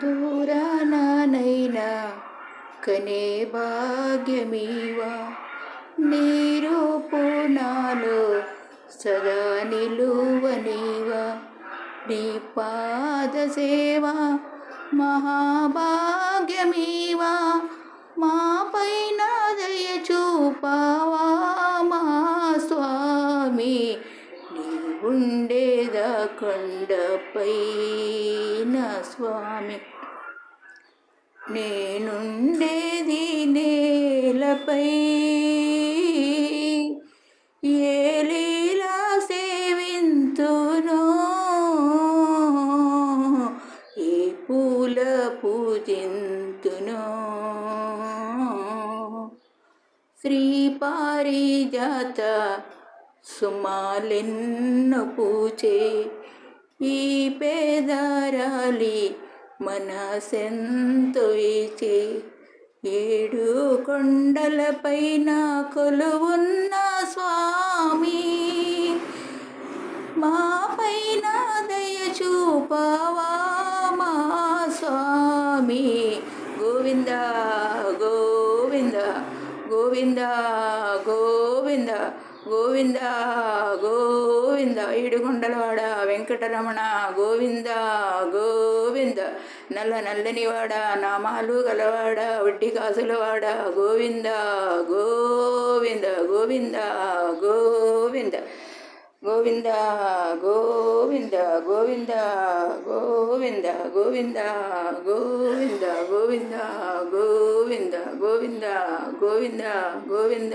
దూరానైనా కనే భాగ్యమీవా నీరు నాలో సదా నిలువనీవా నీ పాద సేవ మహాభాగ్యమీవా మా పైన దయ చూపావా. కొండపైన స్వామి నేనుండేది నేలపై. ఏ లీలా సేవింతునో ఏ పూల పూజింతునో. శ్రీ పారిజాత సుమాలెన్ను పూచే ఈ పేదరాలి మనసెంతో ఇచే ఏడు కొండలపైన కొలువున్న స్వామి మా పైన దయ చూపవా మా స్వామి. గోవింద గోవింద గోవింద గోవింద గోవింద గోవింద ఏడుగుండలవాడ వెంకటరమణ గోవింద గోవింద నల్ల నల్లనివాడ నామాలు గలవాడ వడ్డీ కాసులవాడ Govinda Govinda Govinda Govinda Govinda Govinda Govinda Govinda Govinda Govinda Govinda Govinda Govinda Govinda Govinda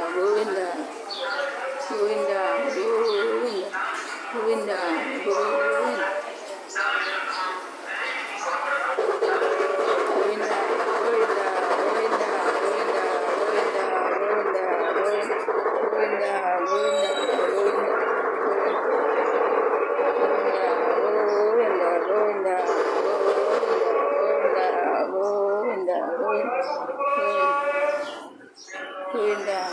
huyền huyền huyền là